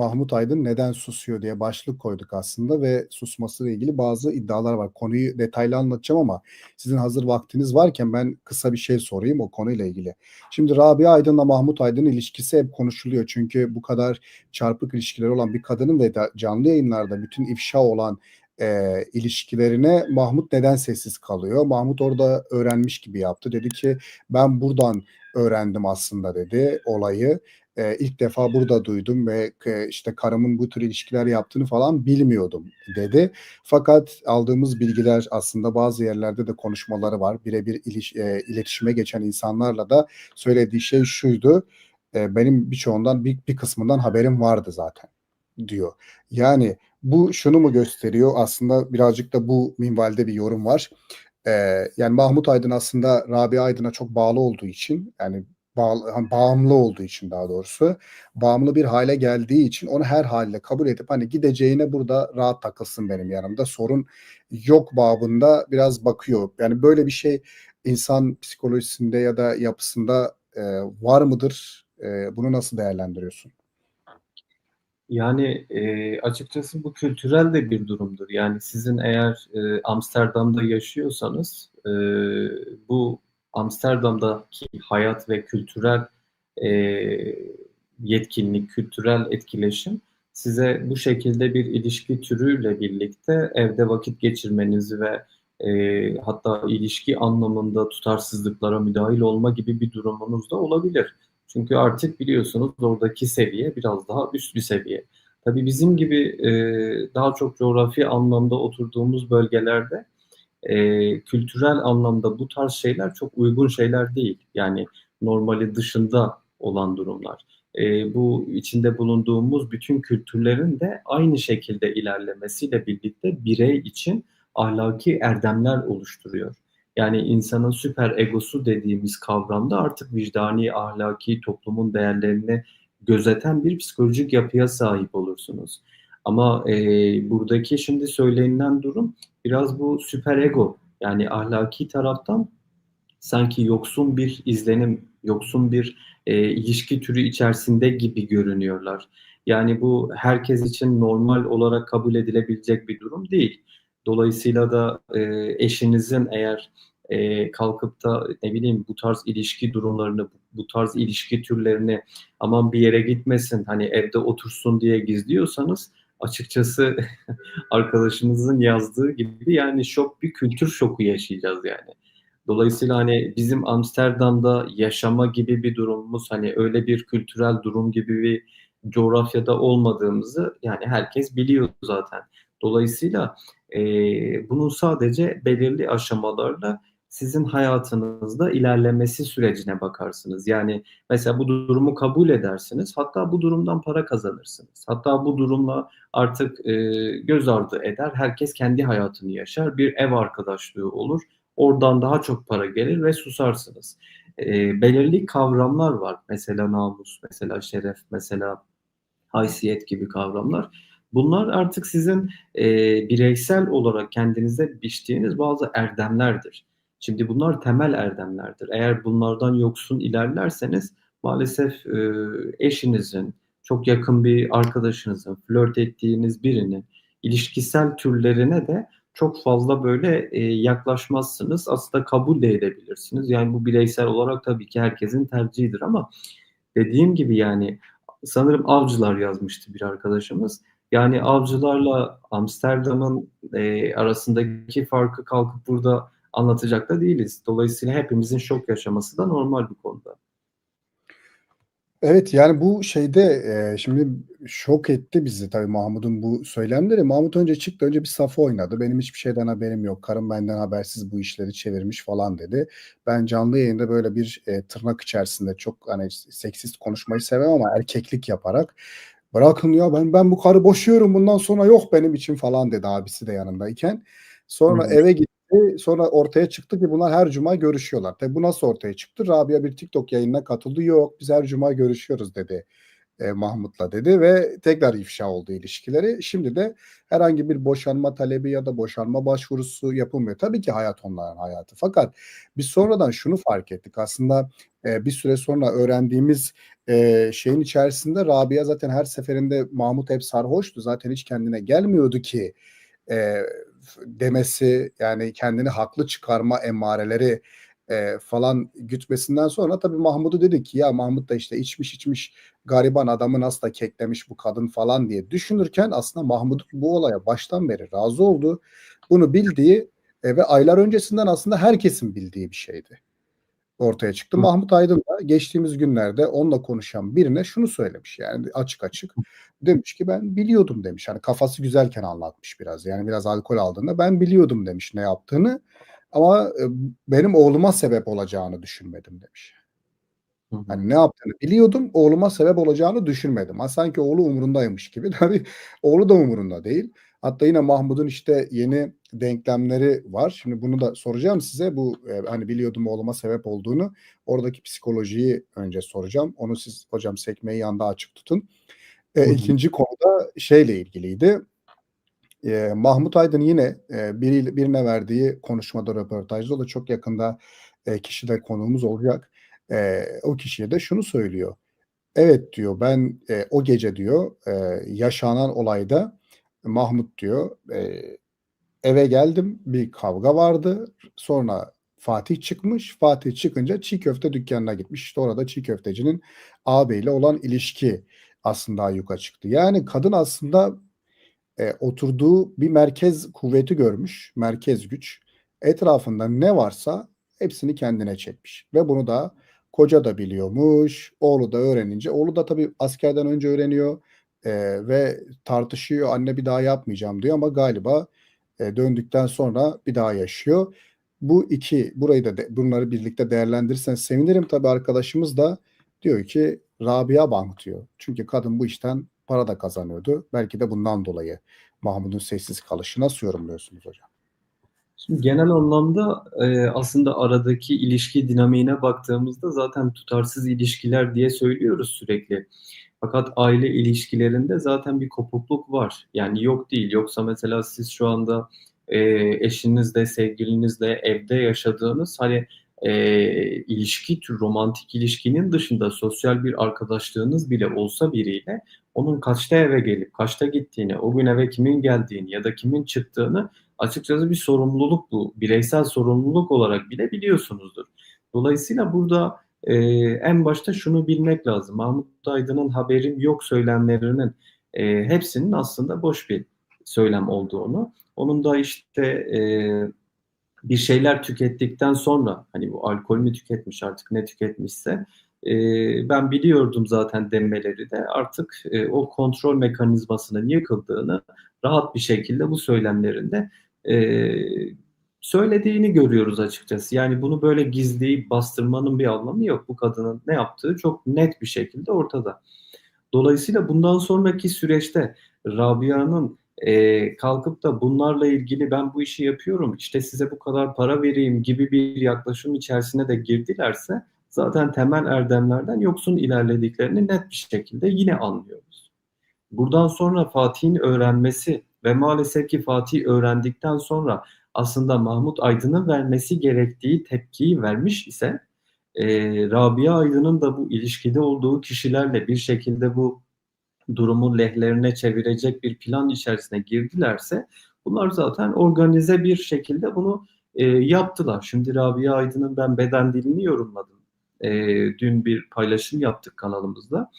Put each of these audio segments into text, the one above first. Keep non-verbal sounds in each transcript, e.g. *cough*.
Mahmut Aydın neden susuyor diye başlık koyduk aslında ve susmasıyla ilgili bazı iddialar var. Konuyu detaylı anlatacağım ama sizin hazır vaktiniz varken ben kısa bir şey sorayım o konuyla ilgili. Şimdi Rabia Aydın'la Mahmut Aydın'ın ilişkisi hep konuşuluyor. Çünkü bu kadar çarpık ilişkileri olan bir kadının ve canlı yayınlarda bütün ifşa olan e, ilişkilerine Mahmut neden sessiz kalıyor? Mahmut orada öğrenmiş gibi yaptı. Dedi ki ben buradan öğrendim aslında dedi olayı. E, ilk defa burada duydum ve e, işte karımın bu tür ilişkiler yaptığını falan bilmiyordum dedi. Fakat aldığımız bilgiler aslında bazı yerlerde de konuşmaları var. Birebir iliş, e, iletişime geçen insanlarla da söylediği şey şuydu. E, benim birçoğundan bir, bir kısmından haberim vardı zaten diyor. Yani bu şunu mu gösteriyor? Aslında birazcık da bu minvalde bir yorum var. Ee, yani Mahmut Aydın aslında Rabia Aydın'a çok bağlı olduğu için yani bağlı, hani bağımlı olduğu için daha doğrusu bağımlı bir hale geldiği için onu her haliyle kabul edip hani gideceğine burada rahat takılsın benim yanımda sorun yok babında biraz bakıyor. Yani böyle bir şey insan psikolojisinde ya da yapısında e, var mıdır? E, bunu nasıl değerlendiriyorsun? Yani e, açıkçası bu kültürel de bir durumdur. Yani sizin eğer e, Amsterdam'da yaşıyorsanız e, bu Amsterdam'daki hayat ve kültürel e, yetkinlik, kültürel etkileşim size bu şekilde bir ilişki türüyle birlikte evde vakit geçirmenizi ve e, hatta ilişki anlamında tutarsızlıklara müdahil olma gibi bir durumunuz da olabilir. Çünkü artık biliyorsunuz oradaki seviye biraz daha üst bir seviye. Tabii bizim gibi e, daha çok coğrafi anlamda oturduğumuz bölgelerde e, kültürel anlamda bu tarz şeyler çok uygun şeyler değil. Yani normali dışında olan durumlar. E, bu içinde bulunduğumuz bütün kültürlerin de aynı şekilde ilerlemesiyle birlikte birey için ahlaki erdemler oluşturuyor. Yani insanın süper egosu dediğimiz kavramda artık vicdani, ahlaki, toplumun değerlerini gözeten bir psikolojik yapıya sahip olursunuz. Ama e, buradaki şimdi söylenilen durum biraz bu süper ego yani ahlaki taraftan sanki yoksun bir izlenim, yoksun bir e, ilişki türü içerisinde gibi görünüyorlar. Yani bu herkes için normal olarak kabul edilebilecek bir durum değil. Dolayısıyla da e, eşinizin eğer e, kalkıp da ne bileyim bu tarz ilişki durumlarını, bu tarz ilişki türlerini aman bir yere gitmesin, hani evde otursun diye gizliyorsanız açıkçası *laughs* arkadaşınızın yazdığı gibi yani şok bir kültür şoku yaşayacağız yani. Dolayısıyla hani bizim Amsterdam'da yaşama gibi bir durumumuz hani öyle bir kültürel durum gibi bir coğrafyada olmadığımızı yani herkes biliyor zaten. Dolayısıyla e, bunun sadece belirli aşamalarla sizin hayatınızda ilerlemesi sürecine bakarsınız. Yani mesela bu durumu kabul edersiniz. Hatta bu durumdan para kazanırsınız. Hatta bu durumla artık e, göz ardı eder. Herkes kendi hayatını yaşar. Bir ev arkadaşlığı olur. Oradan daha çok para gelir ve susarsınız. E, belirli kavramlar var. Mesela namus, mesela şeref, mesela haysiyet gibi kavramlar. Bunlar artık sizin e, bireysel olarak kendinize biçtiğiniz bazı erdemlerdir. Şimdi bunlar temel erdemlerdir. Eğer bunlardan yoksun ilerlerseniz maalesef e, eşinizin, çok yakın bir arkadaşınızın, flört ettiğiniz birinin ilişkisel türlerine de çok fazla böyle e, yaklaşmazsınız. Aslında kabul de edebilirsiniz. Yani bu bireysel olarak tabii ki herkesin tercihidir ama dediğim gibi yani sanırım avcılar yazmıştı bir arkadaşımız. Yani avcılarla Amsterdam'ın e, arasındaki farkı kalkıp burada anlatacak da değiliz. Dolayısıyla hepimizin şok yaşaması da normal bir konuda. Evet yani bu şeyde e, şimdi şok etti bizi tabii Mahmut'un bu söylemleri. Mahmut önce çıktı önce bir safı oynadı. Benim hiçbir şeyden haberim yok. Karım benden habersiz bu işleri çevirmiş falan dedi. Ben canlı yayında böyle bir e, tırnak içerisinde çok hani seksist konuşmayı sevmem ama erkeklik yaparak bırakın ya ben ben bu karı boşuyorum bundan sonra yok benim için falan dedi abisi de yanındayken. Sonra Hı-hı. eve gitti Sonra ortaya çıktı ki bunlar her cuma görüşüyorlar. Tabi bu nasıl ortaya çıktı? Rabia bir TikTok yayınına katıldı. Yok biz her cuma görüşüyoruz dedi e, Mahmut'la dedi ve tekrar ifşa oldu ilişkileri. Şimdi de herhangi bir boşanma talebi ya da boşanma başvurusu yapılmıyor. Tabii ki hayat onların hayatı. Fakat biz sonradan şunu fark ettik. Aslında e, bir süre sonra öğrendiğimiz e, şeyin içerisinde Rabia zaten her seferinde Mahmut hep sarhoştu. Zaten hiç kendine gelmiyordu ki e, demesi yani kendini haklı çıkarma emareleri e, falan gütmesinden sonra tabii Mahmut'u dedi ki ya Mahmut da işte içmiş içmiş gariban adamı nasıl da keklemiş bu kadın falan diye düşünürken aslında Mahmut bu olaya baştan beri razı oldu. Bunu bildiği e, ve aylar öncesinden aslında herkesin bildiği bir şeydi. Ortaya çıktı. Hı. Mahmut Aydın da geçtiğimiz günlerde onunla konuşan birine şunu söylemiş yani açık açık. Demiş ki ben biliyordum demiş. Hani kafası güzelken anlatmış biraz. Yani biraz alkol aldığında ben biliyordum demiş ne yaptığını. Ama e, benim oğluma sebep olacağını düşünmedim demiş. Hani ne yaptığını biliyordum, oğluma sebep olacağını düşünmedim. Ha, sanki oğlu umurundaymış gibi. *laughs* Tabii oğlu da umurunda değil. Hatta yine Mahmut'un işte yeni denklemleri var. Şimdi bunu da soracağım size. Bu e, hani biliyordum oğluma sebep olduğunu. Oradaki psikolojiyi önce soracağım. Onu siz hocam sekmeyi yanda açık tutun. E, Hı hı. ikinci konuda şeyle ilgiliydi. E, Mahmut Aydın yine e, biri, birine verdiği konuşmada röportajda o da çok yakında e, kişi de konuğumuz olacak. E, o kişiye de şunu söylüyor. Evet diyor ben e, o gece diyor e, yaşanan olayda Mahmut diyor e, eve geldim bir kavga vardı. Sonra Fatih çıkmış. Fatih çıkınca çiğ köfte dükkanına gitmiş. İşte orada çiğ köftecinin ağabeyle olan ilişki aslında ayyuka çıktı. Yani kadın aslında e, oturduğu bir merkez kuvveti görmüş. Merkez güç. Etrafında ne varsa hepsini kendine çekmiş. Ve bunu da koca da biliyormuş. Oğlu da öğrenince. Oğlu da tabii askerden önce öğreniyor. E, ve tartışıyor. Anne bir daha yapmayacağım diyor ama galiba e, döndükten sonra bir daha yaşıyor. Bu iki burayı da de, bunları birlikte değerlendirirsen sevinirim. Tabii arkadaşımız da diyor ki Rabia Bank diyor. Çünkü kadın bu işten para da kazanıyordu. Belki de bundan dolayı Mahmut'un sessiz kalışı nasıl yorumluyorsunuz hocam? Şimdi genel anlamda e, aslında aradaki ilişki dinamiğine baktığımızda zaten tutarsız ilişkiler diye söylüyoruz sürekli. Fakat aile ilişkilerinde zaten bir kopukluk var. Yani yok değil. Yoksa mesela siz şu anda e, eşinizle, sevgilinizle evde yaşadığınız hani e, ilişki romantik ilişkinin dışında sosyal bir arkadaşlığınız bile olsa biriyle onun kaçta eve gelip kaçta gittiğini, o gün eve kimin geldiğini ya da kimin çıktığını açıkçası bir sorumluluk bu. Bireysel sorumluluk olarak bile biliyorsunuzdur. Dolayısıyla burada e, en başta şunu bilmek lazım. Mahmut Aydın'ın haberim yok söylemlerinin e, hepsinin aslında boş bir söylem olduğunu. Onun da işte e, bir şeyler tükettikten sonra hani bu alkol mü tüketmiş artık ne tüketmişse e, ben biliyordum zaten demeleri de artık e, o kontrol mekanizmasının yıkıldığını rahat bir şekilde bu söylemlerinde e, söylediğini görüyoruz açıkçası. Yani bunu böyle gizleyip bastırmanın bir anlamı yok. Bu kadının ne yaptığı çok net bir şekilde ortada. Dolayısıyla bundan sonraki süreçte Rabia'nın e, kalkıp da bunlarla ilgili ben bu işi yapıyorum işte size bu kadar para vereyim gibi bir yaklaşım içerisine de girdilerse zaten temel erdemlerden yoksun ilerlediklerini net bir şekilde yine anlıyoruz. Buradan sonra Fatih'in öğrenmesi ve maalesef ki Fatih öğrendikten sonra aslında Mahmut Aydın'ın vermesi gerektiği tepkiyi vermiş ise e, Rabia Aydın'ın da bu ilişkide olduğu kişilerle bir şekilde bu durumu lehlerine çevirecek bir plan içerisine girdilerse bunlar zaten organize bir şekilde bunu e, yaptılar. Şimdi Rabia Aydın'ın ben beden dilini yorumladım. E, dün bir paylaşım yaptık kanalımızda.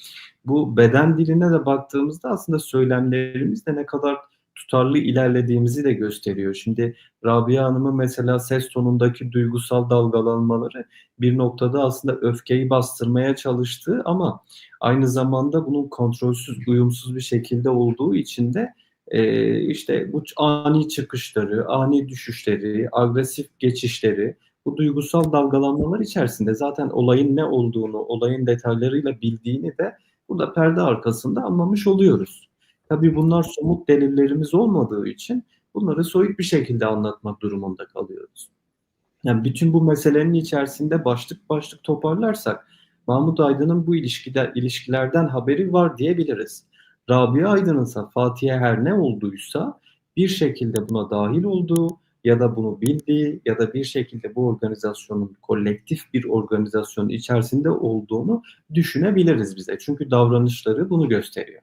Bu beden diline de baktığımızda aslında söylemlerimizde ne kadar tutarlı ilerlediğimizi de gösteriyor. Şimdi Rabia Hanım'ın mesela ses tonundaki duygusal dalgalanmaları bir noktada aslında öfkeyi bastırmaya çalıştığı ama aynı zamanda bunun kontrolsüz, uyumsuz bir şekilde olduğu için de e, işte bu ani çıkışları, ani düşüşleri, agresif geçişleri, bu duygusal dalgalanmalar içerisinde zaten olayın ne olduğunu, olayın detaylarıyla bildiğini de burada perde arkasında anlamış oluyoruz. Tabii bunlar somut delillerimiz olmadığı için bunları soyut bir şekilde anlatmak durumunda kalıyoruz. Yani bütün bu meselenin içerisinde başlık başlık toparlarsak Mahmut Aydın'ın bu ilişkide, ilişkilerden haberi var diyebiliriz. Rabia Aydın'ın ise Fatih'e her ne olduysa bir şekilde buna dahil olduğu ya da bunu bildiği ya da bir şekilde bu organizasyonun kolektif bir organizasyonun içerisinde olduğunu düşünebiliriz bize. Çünkü davranışları bunu gösteriyor.